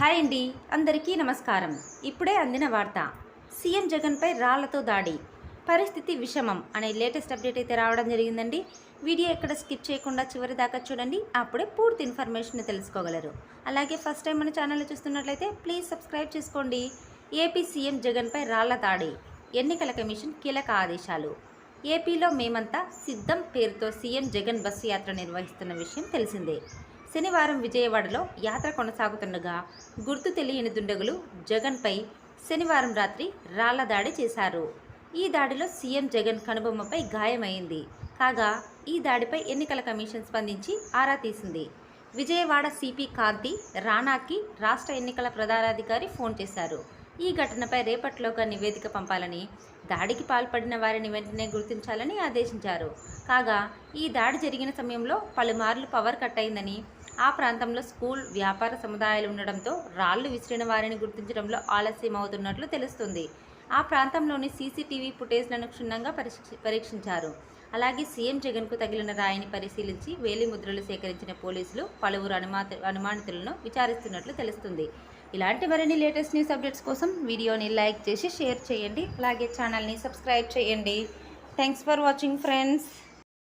Hi అండి. అందరికీ నమస్కారం. ఇప్పుడే అందిన వార్త. సీఎం జగన్పై రాళ్ళతో దాడి. పరిస్థితి విషమం అనే లేటెస్ట్ అప్డేట్ అయితే రావడం జరిగిందండి. వీడియో ఎక్కడ స్కిప్ చేయకుండా చివరి దాకా చూడండి. అప్పుడే పూర్తి ఇన్ఫర్మేషన్ తెలుసుకోగలరు. అలాగే ఫస్ట్ టైం మన ఛానల్ చూస్తున్నట్లయితే ప్లీజ్ సబ్స్క్రైబ్ చేసుకోండి. ఏపీ సీఎం జగన్పై రాళ్ళ దాడి. ఎన్నికల కమిషన్ కీలక ఆదేశాలు. ఏపీలో మేమంతా సిద్ధం పేరుతో సీఎం జగన్ బస్సు యాత్ర నిర్వహిస్తున్న విషయం తెలిసిందే. శనివారం విజయవాడలో యాత్ర కొనసాగుతుండగా గుర్తు తెలియని దుండగులు జగన్పై శనివారం రాత్రి రాళ్ళ దాడి చేశారు. ఈ దాడిలో సీఎం జగన్ కనుబొమ్మపై గాయమైంది. కాగా ఈ దాడిపై ఎన్నికల కమిషన్ స్పందించి ఆరా తీసింది. విజయవాడ సిపి కాంతి రాణాకి రాష్ట్ర ఎన్నికల ప్రధానాధికారి ఫోన్ చేశారు. ఈ ఘటనపై రేపట్లోగా నివేదిక పంపాలని దాడికి పాల్పడిన వారిని వెంటనే గుర్తించాలని ఆదేశించారు. కాగా ఈ దాడి జరిగిన సమయంలో పలుమార్లు పవర్ కట్ అయిందని ఆ ప్రాంతంలో స్కూల్ వ్యాపార సముదాయాలు ఉండడంతో రాళ్ళు విసిరిన వారిని గుర్తించడంలో ఆలస్యం అవుతున్నట్లు తెలుస్తుంది. ఆ ప్రాంతంలోని సీసీటీవీ ఫుటేజ్లను క్షుణ్ణంగా పరీక్ష పరీక్షించారు. అలాగే సీఎం జగన్కు తగిలిన రాయిని పరిశీలించి వేలి ముద్రలు సేకరించిన పోలీసులు పలువురు అనుమాత అనుమానితులను విచారిస్తున్నట్లు తెలుస్తుంది. ఇలాంటి మరిన్ని లేటెస్ట్ న్యూస్ అప్డేట్స్ కోసం వీడియోని లైక్ చేసి షేర్ చేయండి. అలాగే ఛానల్ని సబ్స్క్రైబ్ చేయండి. Thanks for watching friends.